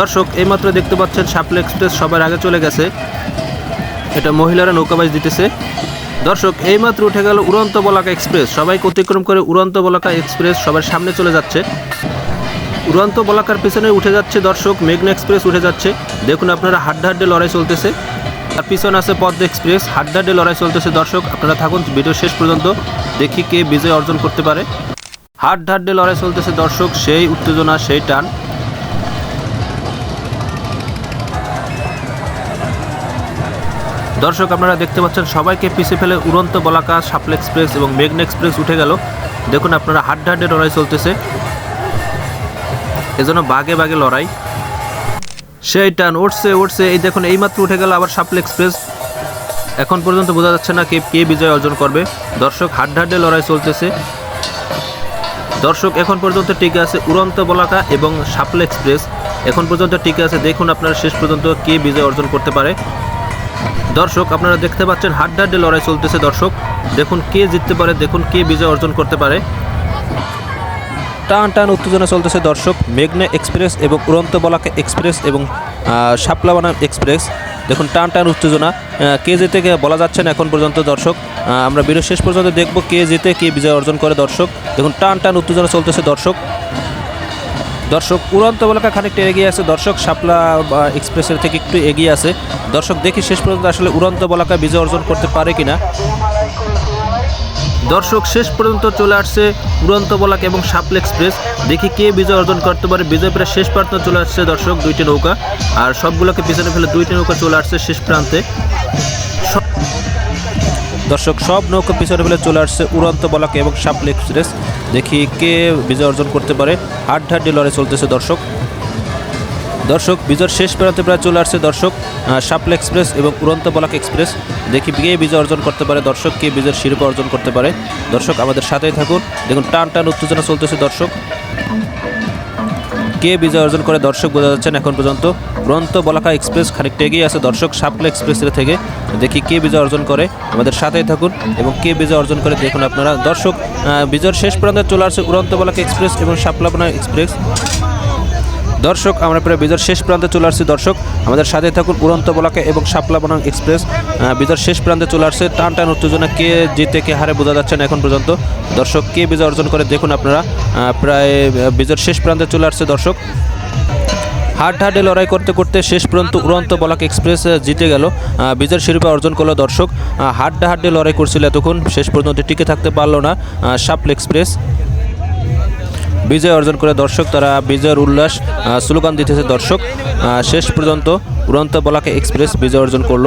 দর্শক, এইমাত্র দেখতে পাচ্ছেন সাপলা এক্সপ্রেস সবার আগে চলে গেছে। এটা মহিলারা নৌকাবাজ দিতেছে। দর্শক, এইমাত্র উঠে গেল উড়ন্ত বলাকা এক্সপ্রেস। সবাইকে অতিক্রম করে উড়ন্ত বলাকা এক্সপ্রেস সবার সামনে চলে যাচ্ছে। উড়ন্ত বলাকার পিছনে উঠে যাচ্ছে দর্শক, মেঘনা এক্সপ্রেস উঠে যাচ্ছে। দেখুন আপনারা, হাড্ডা লড়াই চলতেছে। তার পিছনে আছে পদ্ম এক্সপ্রেস, হাড্ডা লড়াই চলতেছে দর্শক। আপনারা থাকুন, ভিডিও শেষ পর্যন্ত দেখি কে বিজয় অর্জন করতে পারে। হাড্ডে লড়াই চলতেছে দর্শক, সেই উত্তেজনা, সেই টান। দর্শক, আপনারা দেখতে পাচ্ছেন সবাইকে পিছিয়ে ফেলে উড়ন্ত বলাকা সাপলা এক্সপ্রেস এবং মেঘনা এক্সপ্রেস উঠে গেল। দেখুন আপনারা হাড্ডা হাড্ডে লড়াই চলতেছে। এজন্য বাগে বাগে লড়াই। সেই টান উঠছে উঠছে। এই দেখুন, এইমাত্র উঠে গেল আবার সাপলা এক্সপ্রেস। এখন পর্যন্ত বোঝা যাচ্ছে না কে কে বিজয় অর্জন করবে। দর্শক, হাড্ডা হাড্ডে লড়াই চলতেছে। দর্শক, এখন পর্যন্ত টিকে আছে উড়ন্ত বলাকা এবং সাপলা এক্সপ্রেস। এখন পর্যন্ত টিকে আছে, দেখুন আপনারা শেষ পর্যন্ত কে বিজয় অর্জন করতে পারে। দর্শক আপনারা দেখতে পাচ্ছেন হাড্ডাহাড্ডি লড়াই চলতেছে দর্শক। দেখুন কে জিততে পারে দেখুন কে বিজয় অর্জন করতে পারে। টান টান উত্তেজনা চলতেছে দর্শক। মেঘনা এক্সপ্রেস এবং উড়ন্ত বলাকা এক্সপ্রেস এবং আহ, শাপলা বানাম এক্সপ্রেস। দেখুন টান টান উত্তেজনা। কে জিতে বলা যাচ্ছে না এখন পর্যন্ত দর্শক। আমরা ভিডিও শেষ পর্যন্ত দেখব কে জিতে কে বিজয় অর্জন করে দর্শক। দেখুন টান টান উত্তেজনা চলতেছে দর্শক। দর্শক, উড়ন্ত বলাকা খানিকটা এগিয়ে আছে। দর্শক, শাপলা এক্সপ্রেসের থেকে একটু এগিয়ে আছে। দর্শক, দেখি শেষ পর্যন্ত আসলে উড়ন্ত বলাকা বিজয় অর্জন করতে পারে কিনা। দর্শক, শেষ পর্যন্ত চলে আসছে উড়ন্ত বলাক এবং শাপলা এক্সপ্রেস। দেখি কে বিজয় অর্জন করতে পারে। বিজয় প্রায় শেষ প্রান্ত চলে আসছে দর্শক, দুইটি নৌকা। আর সবগুলোকে পিছনে ফেলে দুইটি নৌকা চলে আসছে শেষ প্রান্তে। দর্শক, সব নৌকা পিছনে ফেলে চলে আসছে উড়ন্ত বলাক এবং শাপলা এক্সপ্রেস। দেখি কে বিজয় অর্জন করতে পারে। হাড্ডাহাড্ডি লড়াই চলতেছে দর্শক। দর্শক, বিজয়ের শেষ প্রান্তে প্রায় চলে আসছে দর্শক সাপল এক্সপ্রেস এবং উড়ন্ত বলাক এক্সপ্রেস। দেখি কে বিজয় অর্জন করতে পারে, দর্শক কে বিজয়ের শিরোপা অর্জন করতে পারে। দর্শক, আমাদের সাথেই থাকুন। দেখুন, টান টান উত্তেজনা চলতেছে দর্শক। কে বিজয় অর্জন করে দর্শক বোঝা যাচ্ছেন এখন পর্যন্ত। উড়ন্ত বলাকা এক্সপ্রেস খানিকটা এগিয়ে আছে। দর্শক সাপলা এক্সপ্রেসের থেকে দেখি কে বিজয় অর্জন করে। আমাদের সাথেই থাকুন এবং কে বিজয় অর্জন করে দেখুন আপনারা। দর্শক বিজয়ের শেষ প্রান্তে চলে আসছে উড়ন্ত বলাকা এক্সপ্রেস এবং সাপলাপনা এক্সপ্রেস। দর্শক আমরা প্রায় বিজয়ের শেষ প্রান্তে চলে আসছি। দর্শক আমাদের সাথে থাকুন উড়ন্ত বলাকে এবং শাপলা বনাং এক্সপ্রেস। বিজয়ের শেষ প্রান্তে চলে আসছে। টান টান উত্তেজনা কে জিতে কে হারে বোঝা যাচ্ছে না এখন পর্যন্ত। দর্শক কে বিজয় অর্জন করে দেখুন আপনারা। প্রায় আহ, বিজয়ের শেষ প্রান্তে চলে আসছে। দর্শক হাড হাডে লড়াই করতে করতে শেষ পর্যন্ত উড়ন্ত বলাক এক্সপ্রেস জিতে গেল। বিজয়ের শিরোপা অর্জন করল দর্শক। হাড্ডা হাড্ডে লড়াই করছিল এতক্ষণ। শেষ পর্যন্ত টিকে থাকতে পারল না শাপলা এক্সপ্রেস। বিজয় অর্জন করে দর্শক, তারা বিজয়ের উল্লাস স্লোগান দিতেছে দর্শক। শেষ পর্যন্ত উড়ন্ত বলাকে এক্সপ্রেস বিজয় অর্জন করল।